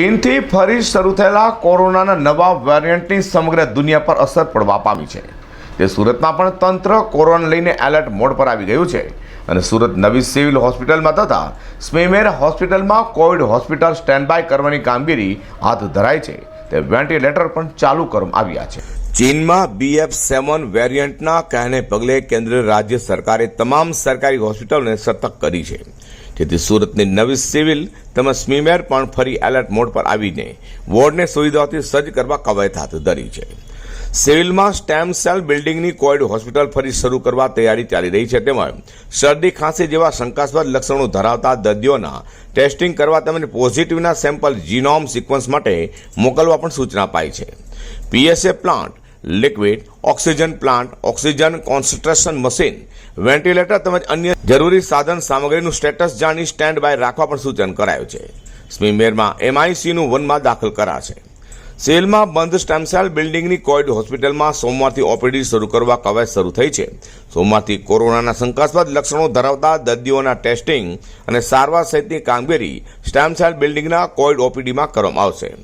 ચીનથી ફરી શરૂ થયેલા કોરોનાના નવા વેરિયન્ટની સમગ્ર દુનિયા પર અસર પડવા પામી છે. તે સુરતમાં પણ તંત્ર કોરોના લઈને એલર્ટ મોડ પર આવી ગયું છે અને સુરત નવી સિવિલ હોસ્પિટલમાં તથા સ્મીમેર હોસ્પિટલમાં કોવિડ હોસ્પિટલ સ્ટેન્ડ બાય કરવાની કામગીરી હાથ ધરાઈ છે. તે વેન્ટિલેટર પણ ચાલુ કરવામાં આવ્યા છે. ચીનમાં બીએફ સેવન વેરિયન્ટના કહેને પગલે કેન્દ્ર રાજ્ય સરકારે તમામ સરકારી હોસ્પિટલોને સતર્ક કરી છે. જેથી સુરતની નવી સિવિલ તેમજ સ્મીમેર પણ ફરી એલર્ટ મોડ પર આવીને વોર્ડને સુવિધાઓથી સજ્જ કરવા કવાયત હાથ ધરી છે. સિવિલમાં સ્ટેમ સેલ બિલ્ડિંગની કોવિડ હોસ્પિટલ ફરી શરૂ કરવા તૈયારી ચાલી રહી છે તેમજ શરદી, ખાંસી જેવા શંકાસ્પદ લક્ષણો ધરાવતા દર્દીઓના ટેસ્ટિંગ કરવા તેમજ પોઝિટિવના સેમ્પલ જીનોમ સિક્વન્સ માટે મોકલવા પણ સૂચના અપાઈ છે. PSA plant liquid, oxygen plant, oxygen concentration machine, ventilator તેમજ અન્ય જરૂરી સાધન સામગ્રીનું સ્ટેટસ જાણી સ્ટેન્ડ બાય રાખવા પણ સૂચન કરાયું છે. સ્મીમેરમાં એમઆઈસીનું વનમાં દાખલ કરાશે. સેલમાં બંધ સ્ટેમસેલ બિલ્ડિંગની કોવિડ હોસ્પિટલમાં સોમવારથી ઓપીડી શરૂ કરવા કવાયત શરૂ થઈ છે. સોમવારથી કોરોનાના શંકાસ્પદ લક્ષણો ધરાવતા દર્દીઓના ટેસ્ટિંગ અને સારવાર સહિતની કામગીરી સ્ટેમસેલ બિલ્ડિંગના કોવિડ ઓપીડીમાં કરવામાં આવશે.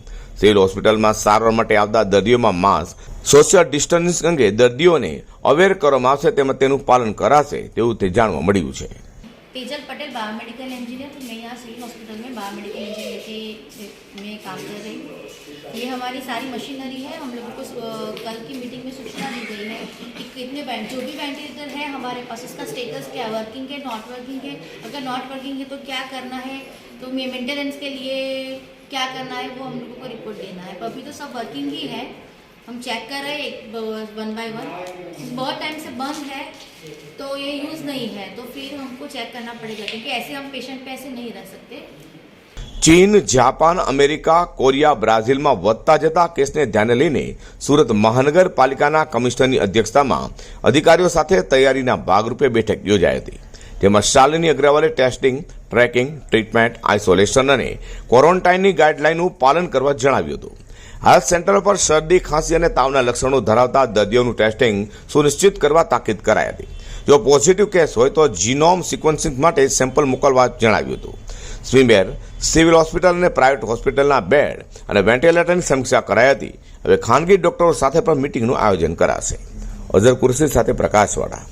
સિવિલ હોસ્પિટલમાં સારવાર માટે આવતા દર્દીઓમાં માસ્ક સોશિયલ ડિસ્ટન્સિંગ અંગે દર્દીઓને અવેર કરવામાં આવશે તેમજ તેનું પાલન કરાશે તેવું તે જાણવા મળ્યું છે तेजल पटेल बायोमेडिकल इंजीनियर तो मैं यहाँ सिविल हॉस्पिटल में बायोमेडिकल इंजीनियर के में काम कर रही हूँ ये हमारी सारी मशीनरी है हम लोगों को अ, कल की मीटिंग में सूचना दी गई है कि कितने वेंट जो भी वेंटिलेटर है हमारे पास उसका स्टेटस क्या है वर्किंग है नॉट वर्किंग है अगर नॉट वर्किंग है तो क्या करना है तो मेंटेनेंस के लिए क्या करना है वो हम लोगों को रिपोर्ट देना है अभी तो सब वर्किंग ही है हम चेक कर रहे हैं एक वन बाय वन बहुत टाइम से बंद है तो ये यूज़ नहीं है तो फिर हमको चेक करना पड़ेगा क्योंकि ऐसे हम पेशेंट पे ऐसे नहीं रह सकते ચીન જાપાન અમેરિકા કોરિયા બ્રાઝિલમાં વધતા જતા કેસને ધ્યાને લઈને સુરત મહાનગરપાલિકાના કમિશનરની અધ્યક્ષતામાં અધિકારીઓ સાથે તૈયારીના ભાગરૂપે બેઠક યોજાઈ હતી તેમાં શાલિની અગ્રવાલે ટેસ્ટિંગ, ટ્રેકિંગ, ટ્રીટમેન્ટ, આઇસોલેશન અને ક્વોરન્ટાઇનની ગાઈડલાઇનનું પાલન કરવા જણાવ્યું હતું. હેલ્થ સેન્ટર પર શરદી, ખાંસી અને તાવના લક્ષણો ધરાવતા દર્દીઓનું ટેસ્ટિંગ સુનિશ્ચિત કરવા તાકીદ કરાઈ હતી. જો પોઝિટિવ કેસ હોય તો જીનોમ સિક્વન્સિંગ માટે સેમ્પલ મોકલવા જણાવ્યું હતું. સ્વીમેર, સિવિલ હોસ્પિટલ અને પ્રાઇવેટ હોસ્પિટલના બેડ અને વેન્ટિલેટરની સમીક્ષા કરાઈ હતી. હવે ખાનગી ડોક્ટરો સાથે પણ મિટિંગનું આયોજન કરાશે. અઝર કુરશી સાથે પ્રકાશવાળા.